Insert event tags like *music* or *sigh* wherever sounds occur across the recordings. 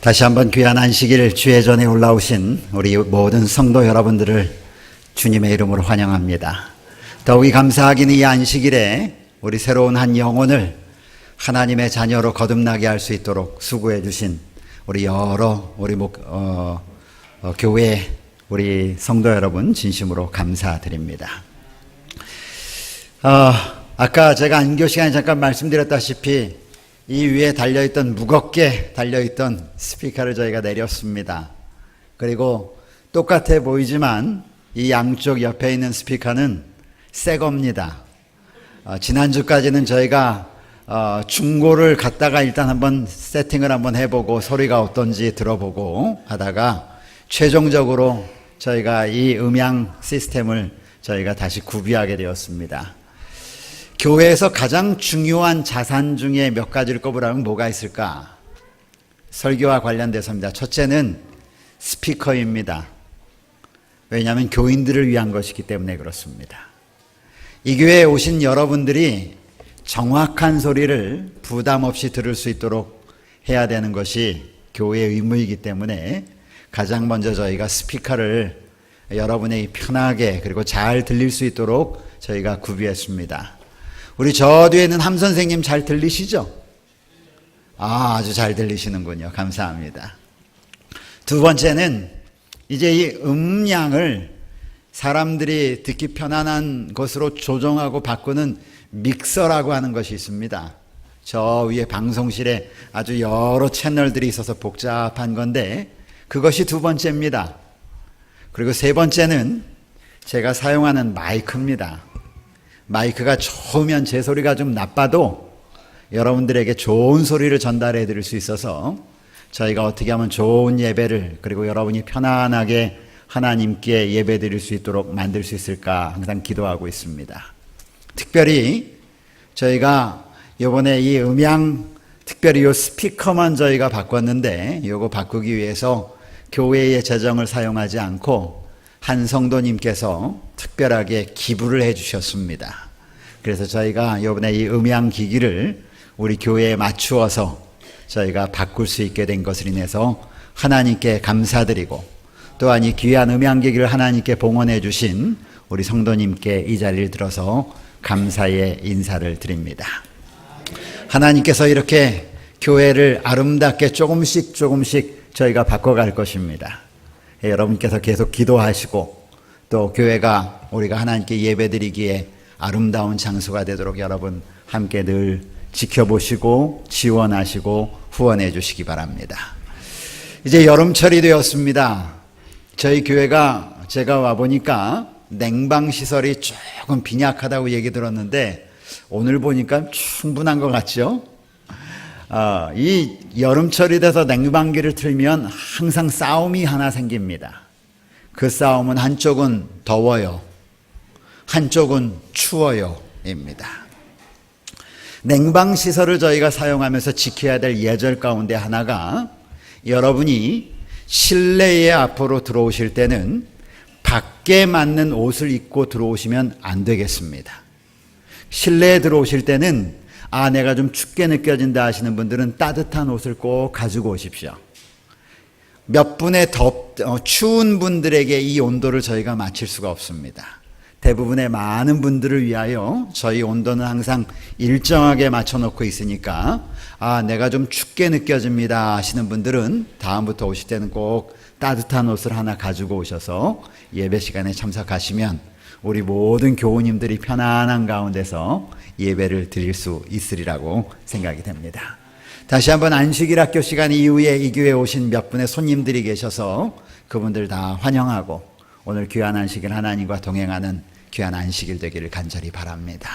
다시 한번 귀한 안식일 주의 전에 올라오신 우리 모든 성도 여러분들을 주님의 이름으로 환영합니다. 더욱이 감사하기는 이 안식일에 우리 새로운 한 영혼을 하나님의 자녀로 거듭나게 할 수 있도록 수고해 주신 우리 여러 우리 목, 어, 어, 교회 우리 성도 여러분 진심으로 감사드립니다. 어, 아까 제가 안교 시간에 잠깐 말씀드렸다시피 이 위에 달려있던 무겁게 달려있던 스피커를 저희가 내렸습니다. 그리고 똑같아 보이지만 이 양쪽 옆에 있는 스피커는 새 겁니다. 어, 지난주까지는 저희가 어, 중고를 갖다가 일단 한번 세팅을 한번 해보고 소리가 어떤지 들어보고 하다가 최종적으로 저희가 이 음향 시스템을 저희가 다시 구비하게 되었습니다. 교회에서 가장 중요한 자산 중에 몇 가지를 꼽으라면 뭐가 있을까? 설교와 관련돼서입니다. 첫째는 스피커입니다. 왜냐하면 교인들을 위한 것이기 때문에 그렇습니다. 이 교회에 오신 여러분들이 정확한 소리를 부담 없이 들을 수 있도록 해야 되는 것이 교회의 의무이기 때문에 가장 먼저 저희가 스피커를 여러분에게 편하게 그리고 잘 들릴 수 있도록 저희가 구비했습니다. 우리 저 뒤에 있는 함 선생님 잘 들리시죠? 아, 아주 잘 들리시는군요. 감사합니다. 두 번째는 이제 이 음량을 사람들이 듣기 편안한 것으로 조정하고 바꾸는 믹서라고 하는 것이 있습니다. 저 위에 방송실에 아주 여러 채널들이 있어서 복잡한 건데 그것이 두 번째입니다. 그리고 세 번째는 제가 사용하는 마이크입니다. 마이크가 좋으면 제 소리가 좀 나빠도 여러분들에게 좋은 소리를 전달해 드릴 수 있어서 저희가 어떻게 하면 좋은 예배를 그리고 여러분이 편안하게 하나님께 예배 드릴 수 있도록 만들 수 있을까 항상 기도하고 있습니다. 특별히 저희가 이번에 이 음향 특별히 이 스피커만 저희가 바꿨는데 이거 바꾸기 위해서 교회의 재정을 사용하지 않고 한 성도님께서 특별하게 기부를 해 주셨습니다. 그래서 저희가 이번에 이 음향 기기를 우리 교회에 맞추어서 저희가 바꿀 수 있게 된 것을 인해서 하나님께 감사드리고 또한 이 귀한 음향 기기를 하나님께 봉헌해 주신 우리 성도님께 이 자리를 들어서 감사의 인사를 드립니다. 하나님께서 이렇게 교회를 아름답게 조금씩 조금씩 저희가 바꿔갈 것입니다. 예, 여러분께서 계속 기도하시고 또 교회가 우리가 하나님께 예배드리기에 아름다운 장소가 되도록 여러분 함께 늘 지켜보시고 지원하시고 후원해 주시기 바랍니다. 이제 여름철이 되었습니다. 저희 교회가 제가 와 보니까 냉방 시설이 조금 빈약하다고 얘기 들었는데 오늘 보니까 충분한 것 같죠? 어, 이 여름철이 돼서 냉방기를 틀면 항상 싸움이 하나 생깁니다. 그 싸움은 한쪽은 더워요. 한쪽은 추워요. 입니다. 냉방 시설을 저희가 사용하면서 지켜야 될 예절 가운데 하나가 여러분이 실내에 앞으로 들어오실 때는 밖에 맞는 옷을 입고 들어오시면 안 되겠습니다. 실내에 들어오실 때는 아, 내가 좀 춥게 느껴진다 하시는 분들은 따뜻한 옷을 꼭 가지고 오십시오. 몇 분의 덥, 어, 추운 분들에게 이 온도를 저희가 맞출 수가 없습니다. 대부분의 많은 분들을 위하여 저희 온도는 항상 일정하게 맞춰놓고 있으니까 아, 내가 좀 춥게 느껴집니다 하시는 분들은 다음부터 오실 때는 꼭 따뜻한 옷을 하나 가지고 오셔서 예배 시간에 참석하시면 우리 모든 교우님들이 편안한 가운데서 예배를 드릴 수 있으리라고 생각이 됩니다. 다시 한번 안식일 학교 시간 이후에 이 교회에 오신 몇 분의 손님들이 계셔서 그분들 다 환영하고 오늘 귀한 안식일 하나님과 동행하는 귀한 안식일 되기를 간절히 바랍니다.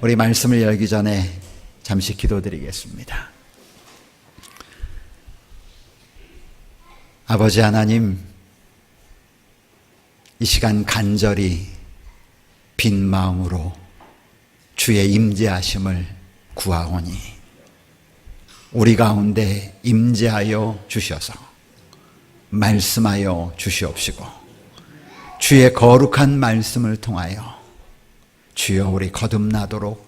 우리 말씀을 열기 전에 잠시 기도드리겠습니다. 아버지 하나님, 이 시간 간절히 빈 마음으로 주의 임재하심을 구하오니 우리 가운데 임재하여 주셔서 말씀하여 주시옵시고 주의 거룩한 말씀을 통하여 주여 우리 거듭나도록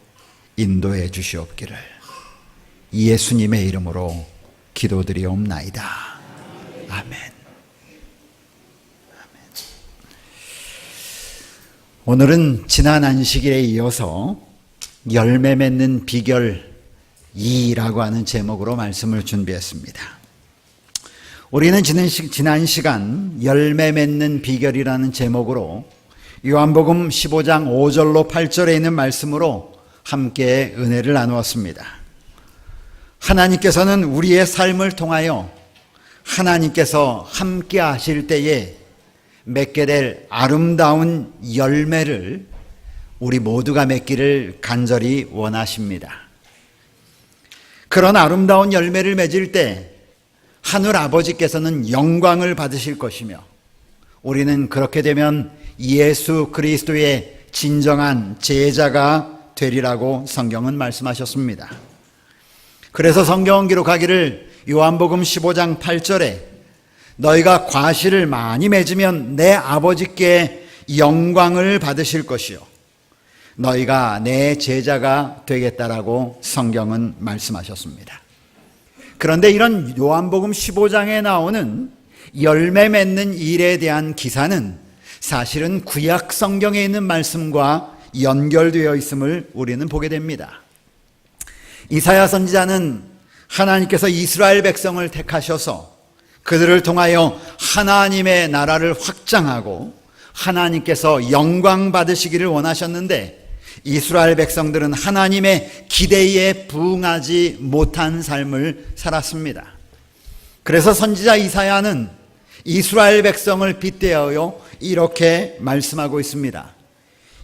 인도해 주시옵기를 예수님의 이름으로 기도드리옵나이다. 아멘. 오늘은 지난 안식일에 이어서 열매 맺는 비결 2라고 하는 제목으로 말씀을 준비했습니다. 우리는 지난, 시간 열매 맺는 비결이라는 제목으로 요한복음 15장 5절로 8절에 있는 말씀으로 함께 은혜를 나누었습니다. 하나님께서는 우리의 삶을 통하여 하나님께서 함께 하실 때에 맺게 될 아름다운 열매를 우리 모두가 맺기를 간절히 원하십니다. 그런 아름다운 열매를 맺을 때 하늘 아버지께서는 영광을 받으실 것이며 우리는 그렇게 되면 예수 그리스도의 진정한 제자가 되리라고 성경은 말씀하셨습니다. 그래서 성경은 기록하기를 요한복음 15장 8절에 너희가 과실을 많이 맺으면 내 아버지께 영광을 받으실 것이요. 너희가 내 제자가 되겠다라고 성경은 말씀하셨습니다. 그런데 이런 요한복음 15장에 나오는 열매 맺는 일에 대한 기사는 사실은 구약 성경에 있는 말씀과 연결되어 있음을 우리는 보게 됩니다. 이사야 선지자는 하나님께서 이스라엘 백성을 택하셔서 그들을 통하여 하나님의 나라를 확장하고 하나님께서 영광 받으시기를 원하셨는데 이스라엘 백성들은 하나님의 기대에 부응하지 못한 삶을 살았습니다. 그래서 선지자 이사야는 이스라엘 백성을 빗대어요 이렇게 말씀하고 있습니다.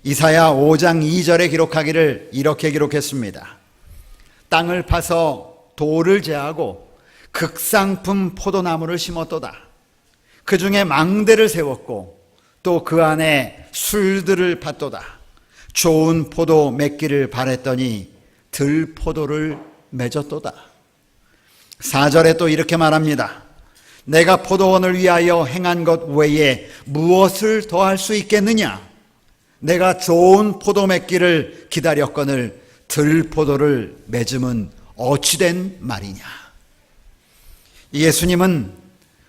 이사야 5장 2절에 기록하기를 이렇게 기록했습니다. 땅을 파서 돌을 제하고 극상품 포도나무를 심었도다. 그 중에 망대를 세웠고 또 그 안에 술들을 팠도다. 좋은 포도 맺기를 바랬더니 들포도를 맺었도다. 4절에 또 이렇게 말합니다. 내가 포도원을 위하여 행한 것 외에 무엇을 더할 수 있겠느냐? 내가 좋은 포도 맺기를 기다렸거늘 들포도를 맺음은 어찌된 말이냐? 예수님은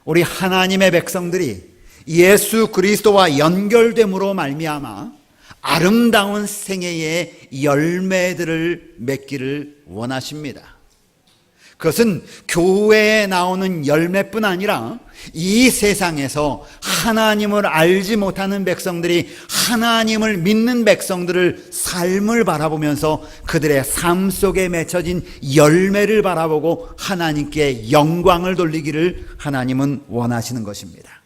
우리 하나님의 백성들이 예수 그리스도와 연결됨으로 말미암아 아름다운 생애의 열매들을 맺기를 원하십니다. 그것은 교회에 나오는 열매뿐 아니라 이 세상에서 하나님을 알지 못하는 백성들이 하나님을 믿는 백성들을 삶을 바라보면서 그들의 삶 속에 맺혀진 열매를 바라보고 하나님께 영광을 돌리기를 하나님은 원하시는 것입니다.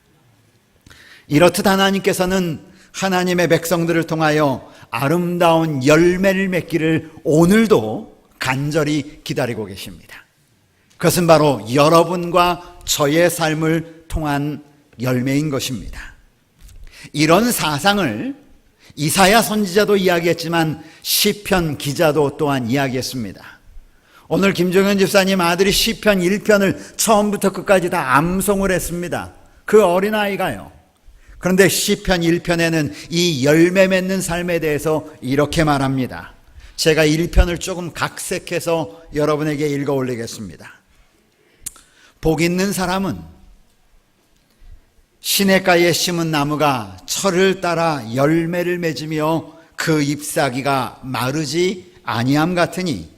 이렇듯 하나님께서는 하나님의 백성들을 통하여 아름다운 열매를 맺기를 오늘도 간절히 기다리고 계십니다. 그것은 바로 여러분과 저의 삶을 통한 열매인 것입니다. 이런 사상을 이사야 선지자도 이야기했지만 시편 기자도 또한 이야기했습니다. 오늘 김종현 집사님 아들이 시편 1편을 처음부터 끝까지 다 암송을 했습니다. 그 어린아이가요. 그런데 시편 1편에는 이 열매 맺는 삶에 대해서 이렇게 말합니다. 제가 1편을 조금 각색해서 여러분에게 읽어 올리겠습니다. 복 있는 사람은 시냇가에 심은 나무가 철을 따라 열매를 맺으며 그 잎사귀가 마르지 아니함 같으니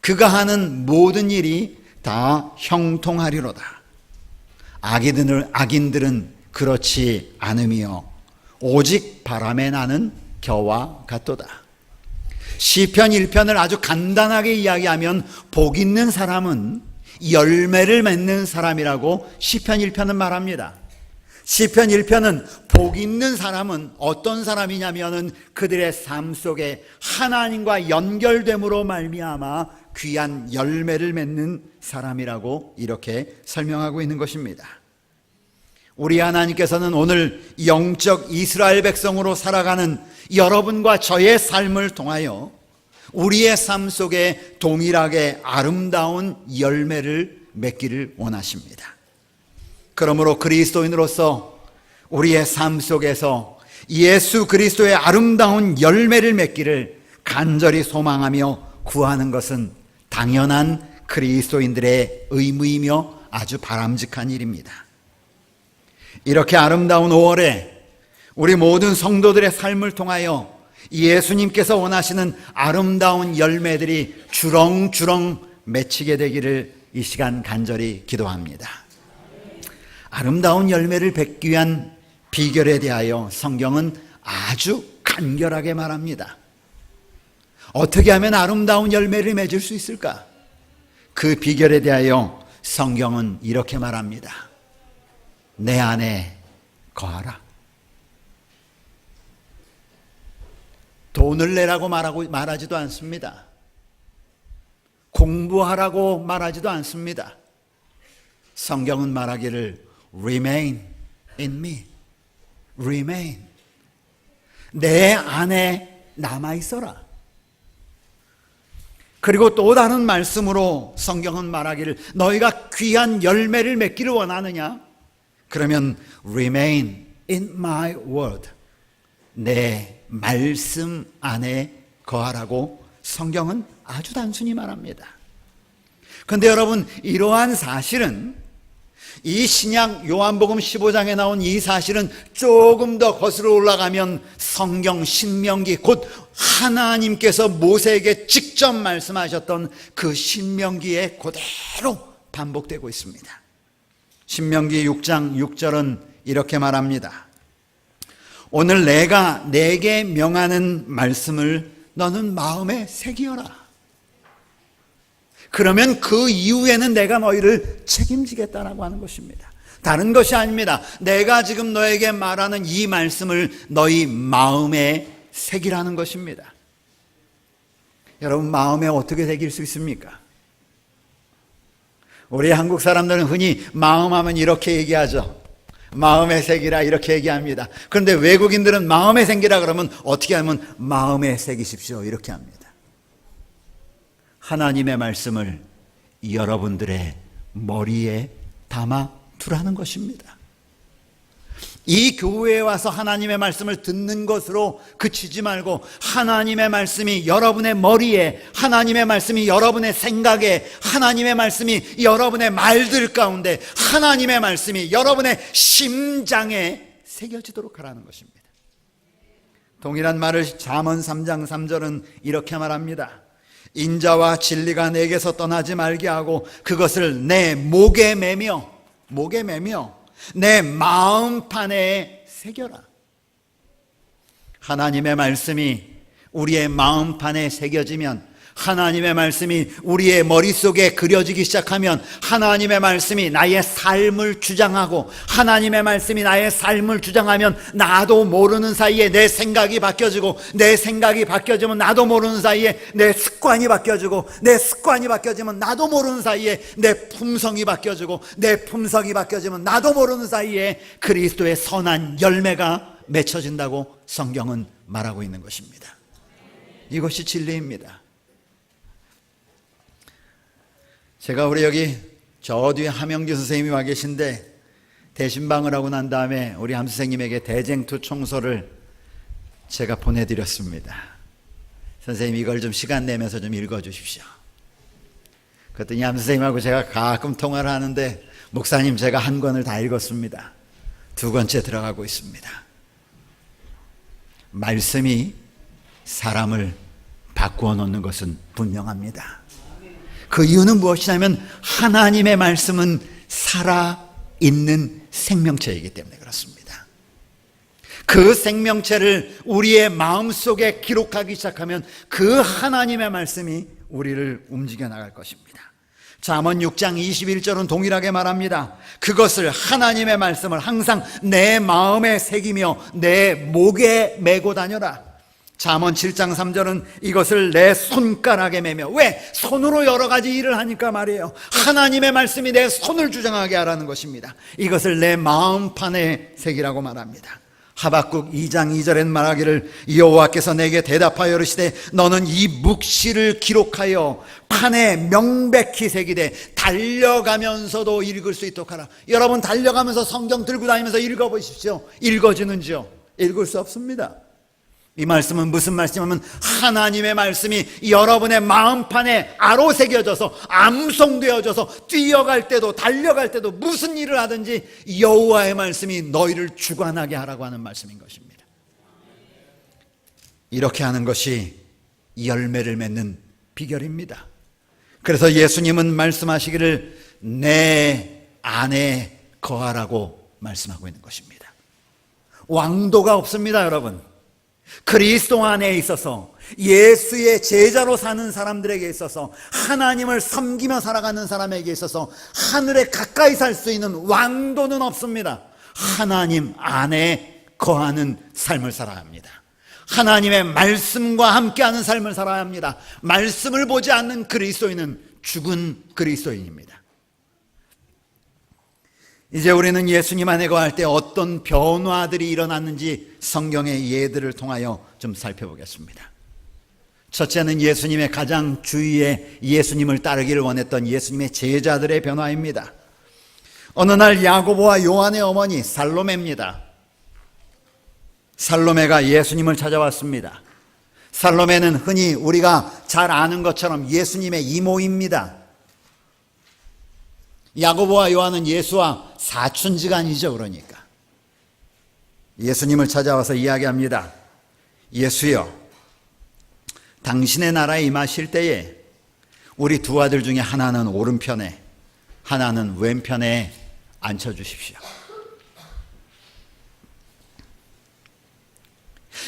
그가 하는 모든 일이 다 형통하리로다. 악인들은, 악인들은 그렇지 않으며 오직 바람에 나는 겨와 같도다. 시편 1편을 아주 간단하게 이야기하면 복 있는 사람은 열매를 맺는 사람이라고 시편 1편은 말합니다. 시편 1편은 복 있는 사람은 어떤 사람이냐면은 그들의 삶 속에 하나님과 연결됨으로 말미암아 귀한 열매를 맺는 사람이라고 이렇게 설명하고 있는 것입니다. 우리 하나님께서는 오늘 영적 이스라엘 백성으로 살아가는 여러분과 저의 삶을 통하여 우리의 삶 속에 동일하게 아름다운 열매를 맺기를 원하십니다. 그러므로 그리스도인으로서 우리의 삶 속에서 예수 그리스도의 아름다운 열매를 맺기를 간절히 소망하며 구하는 것은 당연한 그리스도인들의 의무이며 아주 바람직한 일입니다. 이렇게 아름다운 5월에 우리 모든 성도들의 삶을 통하여 예수님께서 원하시는 아름다운 열매들이 주렁주렁 맺히게 되기를 이 시간 간절히 기도합니다. 아름다운 열매를 맺기 위한 비결에 대하여 성경은 아주 간결하게 말합니다. 어떻게 하면 아름다운 열매를 맺을 수 있을까? 그 비결에 대하여 성경은 이렇게 말합니다. 내 안에 거하라. 돈을 내라고 말하고 말하지도 않습니다. 공부하라고 말하지도 않습니다. 성경은 말하기를 remain in me. remain. 내 안에 남아 있어라. 그리고 또 다른 말씀으로 성경은 말하기를 너희가 귀한 열매를 맺기를 원하느냐? 그러면 remain in my word. 내 말씀 안에 거하라고 성경은 아주 단순히 말합니다. 그런데 여러분, 이러한 사실은 이 신약 요한복음 15장에 나온 이 사실은 조금 더 거슬러 올라가면 성경 신명기 곧 하나님께서 모세에게 직접 말씀하셨던 그 신명기에 그대로 반복되고 있습니다. 신명기 6장 6절은 이렇게 말합니다. 오늘 내가 내게 명하는 말씀을 너는 마음에 새기어라. 그러면 그 이후에는 내가 너희를 책임지겠다라고 하는 것입니다. 다른 것이 아닙니다. 내가 지금 너에게 말하는 이 말씀을 너희 마음에 새기라는 것입니다. 여러분 마음에 어떻게 새길 수 있습니까? 우리 한국 사람들은 흔히 마음 하면 이렇게 얘기하죠. 마음에 새기라 이렇게 얘기합니다. 그런데 외국인들은 마음에 새기라 그러면 어떻게 하면 마음에 새기십시오 이렇게 합니다. 하나님의 말씀을 여러분들의 머리에 담아 두라는 것입니다. 이 교회에 와서 하나님의 말씀을 듣는 것으로 그치지 말고 하나님의 말씀이 여러분의 머리에 하나님의 말씀이 여러분의 생각에 하나님의 말씀이 여러분의 말들 가운데 하나님의 말씀이 여러분의 심장에 새겨지도록 하라는 것입니다. 동일한 말을 잠언 3장 3절은 이렇게 말합니다. 인자와 진리가 내게서 떠나지 말게 하고 그것을 내 목에 매며 목에 매며 내 마음판에 새겨라. 하나님의 말씀이 우리의 마음판에 새겨지면 하나님의 말씀이 우리의 머릿속에 그려지기 시작하면 하나님의 말씀이 나의 삶을 주장하고 하나님의 말씀이 나의 삶을 주장하면 나도 모르는 사이에 내 생각이 바뀌어지고 내 생각이 바뀌어지면 나도 모르는 사이에 내 습관이 바뀌어지고 내 습관이 바뀌어지면 나도 모르는 사이에 내 품성이 바뀌어지고 내 품성이 바뀌어지면 나도 모르는 사이에 그리스도의 선한 열매가 맺혀진다고 성경은 말하고 있는 것입니다. 이것이 진리입니다. 제가 우리 여기 저 뒤에 함영규 선생님이 와 계신데 대신방을 하고 난 다음에 우리 함 선생님에게 대쟁투 총서를 제가 보내드렸습니다. 선생님 이걸 좀 시간 내면서 좀 읽어주십시오. 그랬더니 함 선생님하고 제가 가끔 통화를 하는데 목사님 제가 한 권을 다 읽었습니다. 두 번째 들어가고 있습니다. 말씀이 사람을 바꾸어 놓는 것은 분명합니다. 그 이유는 무엇이냐면 하나님의 말씀은 살아 있는 생명체이기 때문에 그렇습니다. 그 생명체를 우리의 마음 속에 기록하기 시작하면 그 하나님의 말씀이 우리를 움직여 나갈 것입니다. 잠언 6장 21절은 동일하게 말합니다. 그것을 하나님의 말씀을 항상 내 마음에 새기며 내 목에 메고 다녀라. 잠언 7장 3절은 이것을 내 손가락에 매며 왜 손으로 여러 가지 일을 하니까 말이에요. 하나님의 말씀이 내 손을 주장하게 하라는 것입니다. 이것을 내 마음판에 새기라고 말합니다. 하박국 2장 2절엔 말하기를 여호와께서 내게 대답하여 이르시되 너는 이 묵시를 기록하여 판에 명백히 새기되 달려가면서도 읽을 수 있도록 하라. 여러분 달려가면서 성경 들고 다니면서 읽어 보십시오. 읽어지는지요? 읽을 수 없습니다. 이 말씀은 무슨 말씀이냐면 하나님의 말씀이 여러분의 마음판에 아로 새겨져서 암송되어져서 뛰어갈 때도 달려갈 때도 무슨 일을 하든지 여호와의 말씀이 너희를 주관하게 하라고 하는 말씀인 것입니다. 이렇게 하는 것이 열매를 맺는 비결입니다. 그래서 예수님은 말씀하시기를 내 안에 거하라고 말씀하고 있는 것입니다. 왕도가 없습니다, 여러분. 그리스도 안에 있어서 예수의 제자로 사는 사람들에게 있어서 하나님을 섬기며 살아가는 사람에게 있어서 하늘에 가까이 살 수 있는 왕도는 없습니다. 하나님 안에 거하는 삶을 살아야 합니다. 하나님의 말씀과 함께하는 삶을 살아야 합니다. 말씀을 보지 않는 그리스도인은 죽은 그리스도인입니다. 이제 우리는 예수님 안에 거할 때 어떤 변화들이 일어났는지 성경의 예들을 통하여 좀 살펴보겠습니다. 첫째는 예수님의 가장 주위에 예수님을 따르기를 원했던 예수님의 제자들의 변화입니다. 어느 날 야고보와 요한의 어머니 살로메입니다. 살로메가 예수님을 찾아왔습니다. 살로메는 흔히 우리가 잘 아는 것처럼 예수님의 이모입니다. 야고보와 요한은 예수와 사촌지간이죠, 그러니까. 예수님을 찾아와서 이야기합니다. 예수여, 당신의 나라에 임하실 때에 우리 두 아들 중에 하나는 오른편에, 하나는 왼편에 앉혀 주십시오.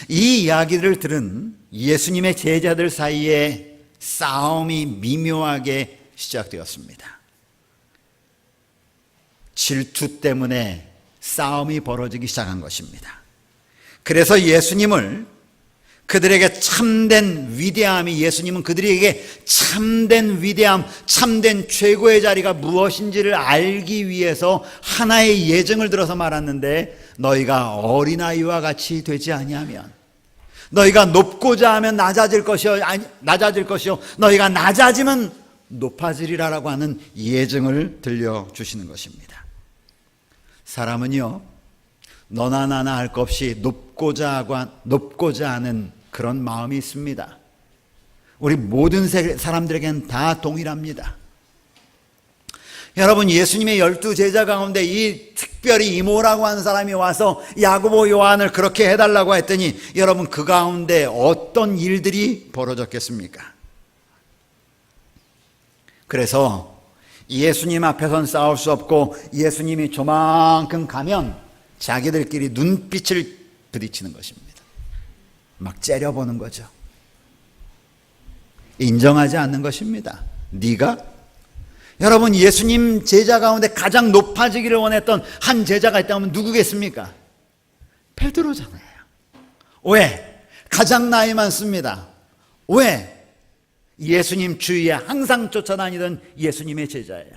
이 이야기를 들은 예수님의 제자들 사이에 싸움이 미묘하게 시작되었습니다. 질투 때문에 싸움이 벌어지기 시작한 것입니다. 그래서 예수님을 그들에게 참된 위대함이 예수님은 그들에게 참된 위대함, 참된 최고의 자리가 무엇인지를 알기 위해서 하나의 예정을 들어서 말았는데 너희가 어린아이와 같이 되지 아니하면 너희가 높고자 하면 낮아질 것이요 아니 낮아질 것이요 너희가 낮아지면 높아지리라라고 하는 예정을 들려 주시는 것입니다. 사람은요 너나 나나 할 것 없이 높고자 하고 높고자 하는 그런 마음이 있습니다. 우리 모든 사람들에겐 다 동일합니다. 여러분 예수님의 열두 제자 가운데 이 특별히 이모라고 하는 사람이 와서 야고보 요한을 그렇게 해달라고 했더니 여러분 그 가운데 어떤 일들이 벌어졌겠습니까? 그래서 예수님 앞에선 싸울 수 없고 예수님이 조만큼 가면 자기들끼리 눈빛을 부딪히는 것입니다. 막 째려보는 거죠. 인정하지 않는 것입니다. 네가 여러분 예수님 제자 가운데 가장 높아지기를 원했던 한 제자가 있다면 누구겠습니까? 베드로잖아요. 왜? 가장 나이 많습니다. 왜? 예수님 주위에 항상 쫓아다니던 예수님의 제자예요.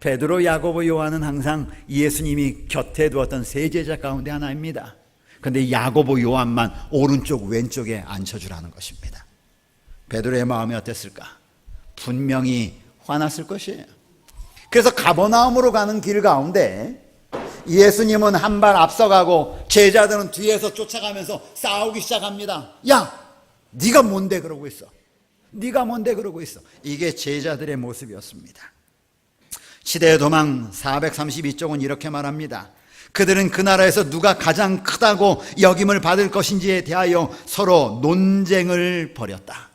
베드로, 야고보, 요한은 항상 예수님이 곁에 두었던 세 제자 가운데 하나입니다. 근데 야고보, 요한만 오른쪽 왼쪽에 앉혀주라는 것입니다. 베드로의 마음이 어땠을까? 분명히 화났을 것이에요. 그래서 가버나움으로 가는 길 가운데 예수님은 한 발 앞서가고 제자들은 뒤에서 쫓아가면서 싸우기 시작합니다. 야, 네가 뭔데 그러고 있어? 네가 뭔데 그러고 있어? 이게 제자들의 모습이었습니다. 시대의 도망 432쪽은 이렇게 말합니다. 그들은 그 나라에서 누가 가장 크다고 역임을 받을 것인지에 대하여 서로 논쟁을 벌였다.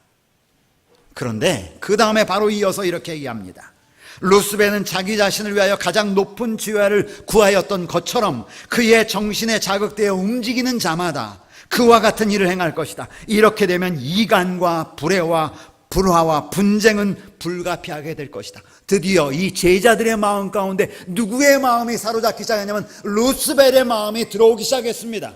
그런데 그 다음에 바로 이어서 이렇게 얘기합니다. 루스베는 자기 자신을 위하여 가장 높은 지위를 구하였던 것처럼 그의 정신에 자극되어 움직이는 자마다 그와 같은 일을 행할 것이다. 이렇게 되면 이간과 불의와 불화와 분쟁은 불가피하게 될 것이다. 드디어 이 제자들의 마음 가운데 누구의 마음이 사로잡기 시작했냐면 루스벨의 마음이 들어오기 시작했습니다.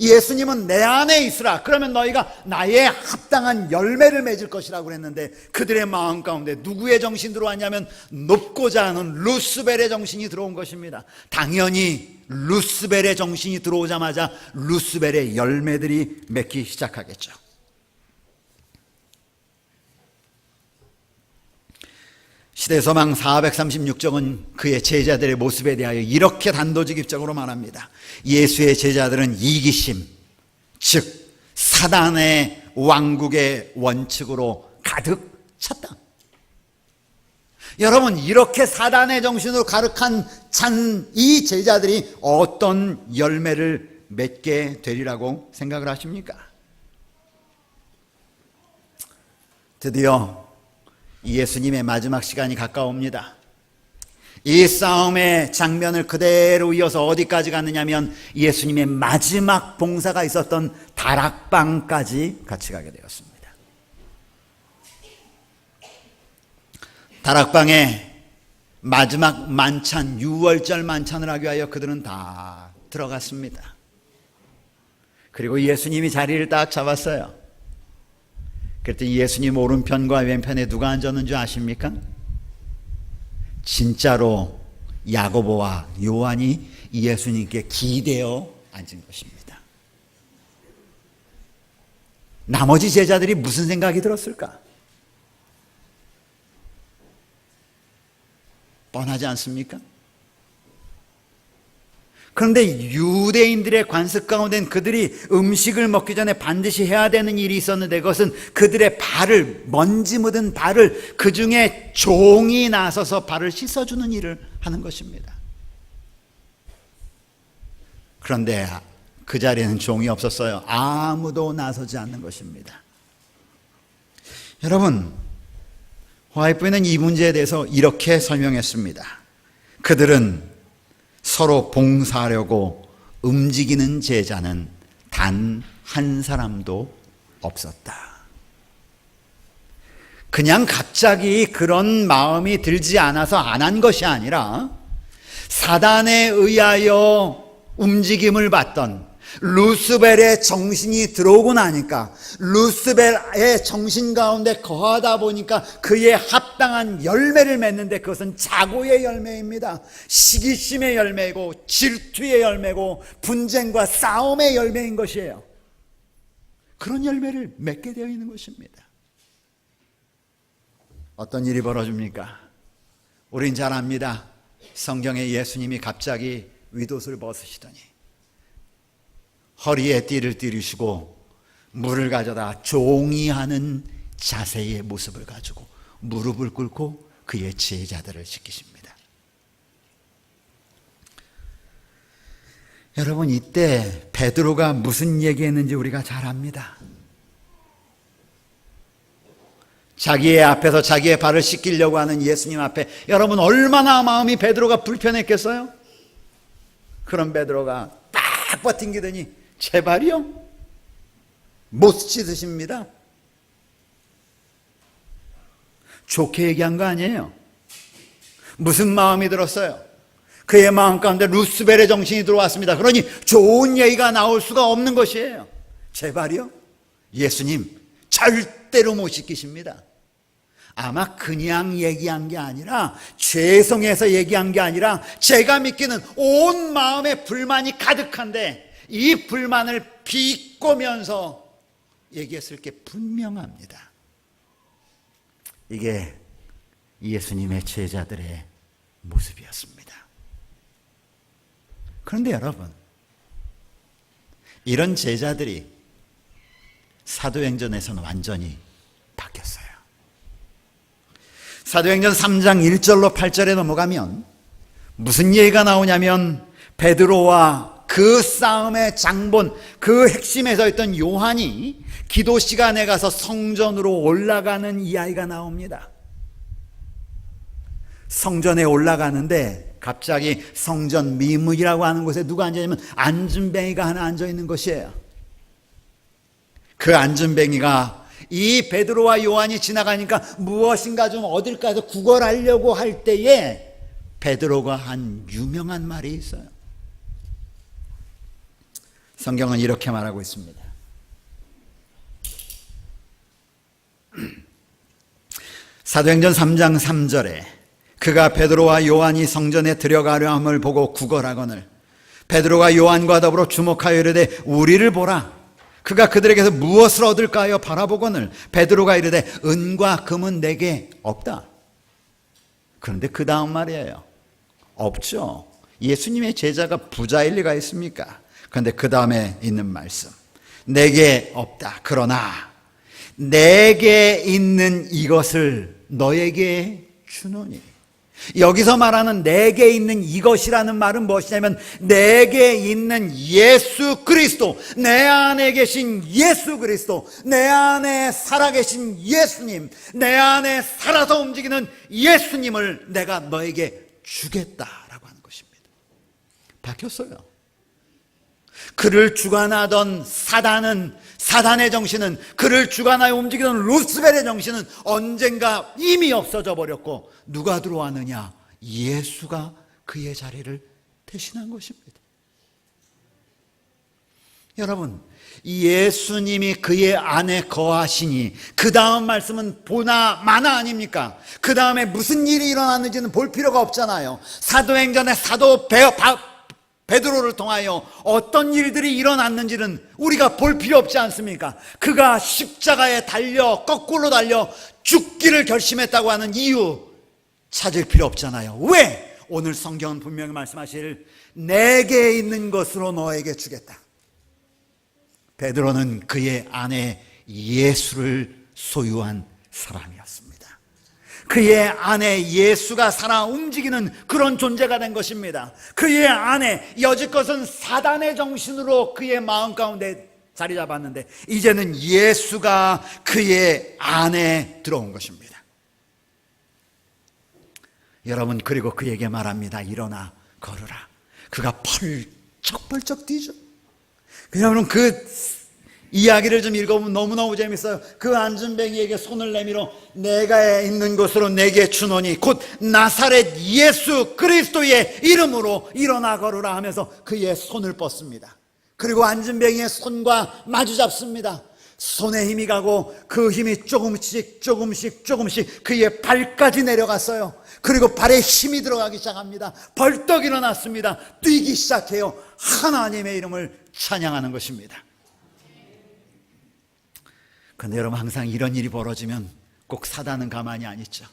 예수님은 내 안에 있으라. 그러면 너희가 나의 합당한 열매를 맺을 것이라고 그랬는데 그들의 마음 가운데 누구의 정신 들어왔냐면 높고자 하는 루스벨의 정신이 들어온 것입니다. 당연히 루스벨의 정신이 들어오자마자 루스벨의 열매들이 맺기 시작하겠죠. 시대서망 436쪽은 그의 제자들의 모습에 대하여 이렇게 단도직입적으로 말합니다. 예수의 제자들은 이기심, 즉 사단의 왕국의 원칙으로 가득 찼다. 여러분 이렇게 사단의 정신으로 가득한 찬 이 제자들이 어떤 열매를 맺게 되리라고 생각을 하십니까? 드디어 예수님의 마지막 시간이 가까웁니다. 이 싸움의 장면을 그대로 이어서 어디까지 갔느냐면 예수님의 마지막 봉사가 있었던 다락방까지 같이 가게 되었습니다. 다락방에 마지막 만찬, 6월절 만찬을 하기 위하여 그들은 다 들어갔습니다. 그리고 예수님이 자리를 딱 잡았어요. 그랬더니 예수님 오른편과 왼편에 누가 앉았는지 아십니까? 진짜로 야고보와 요한이 예수님께 기대어 앉은 것입니다. 나머지 제자들이 무슨 생각이 들었을까? 뻔하지 않습니까? 그런데 유대인들의 관습 가운데는 그들이 음식을 먹기 전에 반드시 해야 되는 일이 있었는데 그것은 그들의 발을 먼지 묻은 발을 그 중에 종이 나서서 발을 씻어주는 일을 하는 것입니다. 그런데 그 자리에는 종이 없었어요. 아무도 나서지 않는 것입니다. 여러분, 화이트는 이 문제에 대해서 이렇게 설명했습니다. 그들은 서로 봉사하려고 움직이는 제자는 단 한 사람도 없었다. 그냥 갑자기 그런 마음이 들지 않아서 안 한 것이 아니라 사단에 의하여 움직임을 받던 루스벨의 정신이 들어오고 나니까 루스벨의 정신 가운데 거하다 보니까 그에 합당한 열매를 맺는데 그것은 자고의 열매입니다. 시기심의 열매고 질투의 열매고 분쟁과 싸움의 열매인 것이에요. 그런 열매를 맺게 되어 있는 것입니다. 어떤 일이 벌어집니까? 우린 잘 압니다. 성경에 예수님이 갑자기 윗옷을 벗으시더니 허리에 띠를 띠르시고 물을 가져다 종이 하는 자세의 모습을 가지고 무릎을 꿇고 그의 제자들을 지키십니다. 여러분 이때 베드로가 무슨 얘기했는지 우리가 잘 압니다. 자기의 앞에서 자기의 발을 씻기려고 하는 예수님 앞에 여러분 얼마나 마음이 베드로가 불편했겠어요? 그런 베드로가 딱 버팅기더니 제발이요? 못 씻으십니다. 좋게 얘기한 거 아니에요. 무슨 마음이 들었어요? 그의 마음 가운데 루스벨의 정신이 들어왔습니다. 그러니 좋은 얘기가 나올 수가 없는 것이에요. 제발이요? 예수님, 절대로 못 시키십니다. 아마 그냥 얘기한 게 아니라 죄송해서 얘기한 게 아니라 제가 믿기는 온 마음에 불만이 가득한데 이 불만을 비꼬면서 얘기했을 게 분명합니다. 이게 예수님의 제자들의 모습이었습니다. 그런데 여러분, 이런 제자들이 사도행전에서는 완전히 바뀌었어요. 사도행전 3장 1절로 8절에 넘어가면 무슨 얘기가 나오냐면 베드로와 그 싸움의 장본, 그 핵심에 서 있던 요한이 기도 시간에 가서 성전으로 올라가는 이야기가 나옵니다. 성전에 올라가는데 갑자기 성전 미문이라고 하는 곳에 누가 앉아있냐면 안준뱅이가 하나 앉아 있는 것이에요. 그 안준뱅이가 이 베드로와 요한이 지나가니까 무엇인가 좀 어딜까 해서 구걸하려고 할 때에 베드로가 한 유명한 말이 있어요. 성경은 이렇게 말하고 있습니다. *clears throat* 사도행전 3장 3절에 그가 베드로와 요한이 성전에 들어가려 함을 보고 구걸하거늘 베드로가 요한과 더불어 주목하여 이르되 우리를 보라 그가 그들에게서 무엇을 얻을까 하여 바라보거늘 베드로가 이르되 은과 금은 내게 없다. 그런데 그 다음 말이에요. 없죠. 예수님의 제자가 부자일 리가 있습니까? 그런데 그 다음에 있는 말씀. 내게 없다. 그러나 내게 있는 이것을 너에게 주노니. 여기서 말하는 내게 있는 이것이라는 말은 무엇이냐면 내게 있는 예수 그리스도, 내 안에 계신 예수 그리스도, 내 안에 살아계신 예수님, 내 안에 살아서 움직이는 예수님을 내가 너에게 주겠다라고 하는 것입니다. 바뀌었어요. 그를 주관하던 사단은 사단의 정신은 그를 주관하여 움직이던 루스벨의 정신은 언젠가 이미 없어져 버렸고 누가 들어왔느냐? 예수가 그의 자리를 대신한 것입니다. 여러분, 예수님이 그의 안에 거하시니 그 다음 말씀은 보나 마나 아닙니까? 그 다음에 무슨 일이 일어났는지는 볼 필요가 없잖아요. 사도행전의 사도 베, 바, 베드로를 통하여 어떤 일들이 일어났는지는 우리가 볼 필요 없지 않습니까? 그가 십자가에 달려 거꾸로 달려 죽기를 결심했다고 하는 이유 찾을 필요 없잖아요. 왜? 오늘 성경은 분명히 말씀하실 내게 있는 것으로 너에게 주겠다. 베드로는 그의 아내 예수를 소유한 사람이었습니다. 그의 안에 예수가 살아 움직이는 그런 존재가 된 것입니다. 그의 안에 여지껏은 사단의 정신으로 그의 마음 가운데 자리 잡았는데 이제는 예수가 그의 안에 들어온 것입니다. 여러분 그리고 그에게 말합니다. 일어나 걸으라. 그가 펄쩍펄쩍 뛰죠. 여러분 그 이야기를 좀 읽어보면 너무너무 재밌어요. 그 안전뱅이에게 손을 내밀어 내가 있는 곳으로 내게 주노니 곧 나사렛 예수 그리스도의 이름으로 일어나 걸으라 하면서 그의 손을 뻗습니다. 그리고 안전뱅이의 손과 마주 잡습니다. 손에 힘이 가고 그 힘이 조금씩 조금씩 조금씩 그의 발까지 내려갔어요. 그리고 발에 힘이 들어가기 시작합니다. 벌떡 일어났습니다. 뛰기 시작해요. 하나님의 이름을 찬양하는 것입니다. 근데 여러분 항상 이런 일이 벌어지면 꼭 사단은 가만히 안 있죠.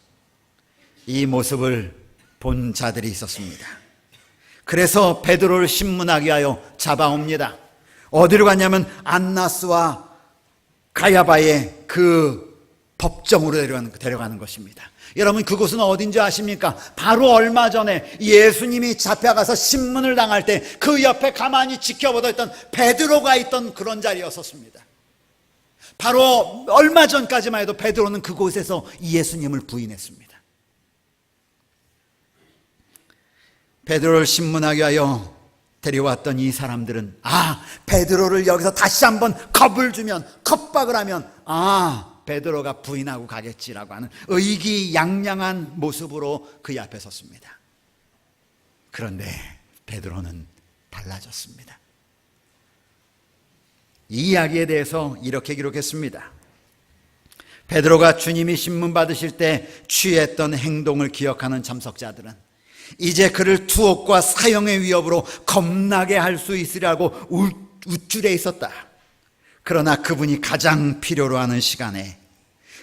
이 모습을 본 자들이 있었습니다. 그래서 베드로를 신문하게 하여 잡아옵니다. 어디로 갔냐면 안나스와 가야바의 그 법정으로 데려가는, 데려가는 것입니다. 여러분 그곳은 어딘지 아십니까? 바로 얼마 전에 예수님이 잡혀가서 신문을 당할 때 그 옆에 가만히 지켜보던 베드로가 있던 그런 자리였었습니다. 바로 얼마 전까지만 해도 베드로는 그곳에서 예수님을 부인했습니다. 베드로를 신문하게 하여 데려왔던 이 사람들은 아 베드로를 여기서 다시 한번 겁을 주면 겁박을 하면 아 베드로가 부인하고 가겠지라고 하는 의기양양한 모습으로 그 앞에 섰습니다. 그런데 베드로는 달라졌습니다. 이 이야기에 대해서 이렇게 기록했습니다. 베드로가 주님이 신문 받으실 때 취했던 행동을 기억하는 참석자들은 이제 그를 투옥과 사형의 위협으로 겁나게 할 수 있으라고 우쭐해 있었다. 그러나 그분이 가장 필요로 하는 시간에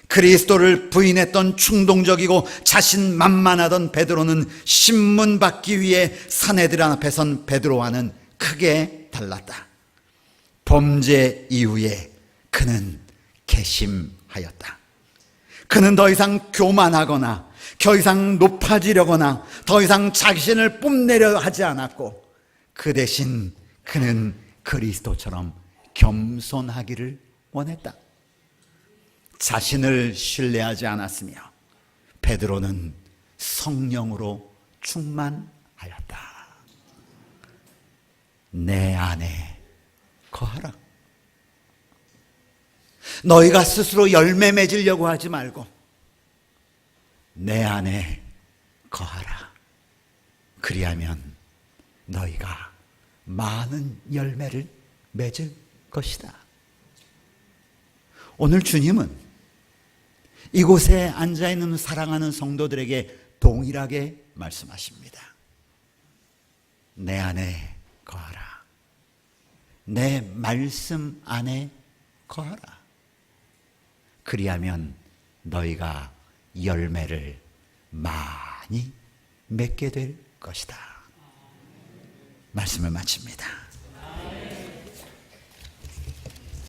그리스도를 부인했던 충동적이고 자신 만만하던 베드로는 신문 받기 위해 사내들 앞에 선 베드로와는 크게 달랐다. 범죄 이후에 그는 개심하였다. 그는 더 이상 교만하거나 더 이상 높아지려거나 더 이상 자신을 뽐내려 하지 않았고 그 대신 그는 그리스도처럼 겸손하기를 원했다. 자신을 신뢰하지 않았으며 베드로는 성령으로 충만하였다. 내 안에 거하라. 너희가 스스로 열매 맺으려고 하지 말고 내 안에 거하라. 그리하면 너희가 많은 열매를 맺을 것이다. 오늘 주님은 이곳에 앉아 있는 사랑하는 성도들에게 동일하게 말씀하십니다. 내 안에 거하라. 내 말씀 안에 거하라. 그리하면 너희가 열매를 많이 맺게 될 것이다. 말씀을 마칩니다.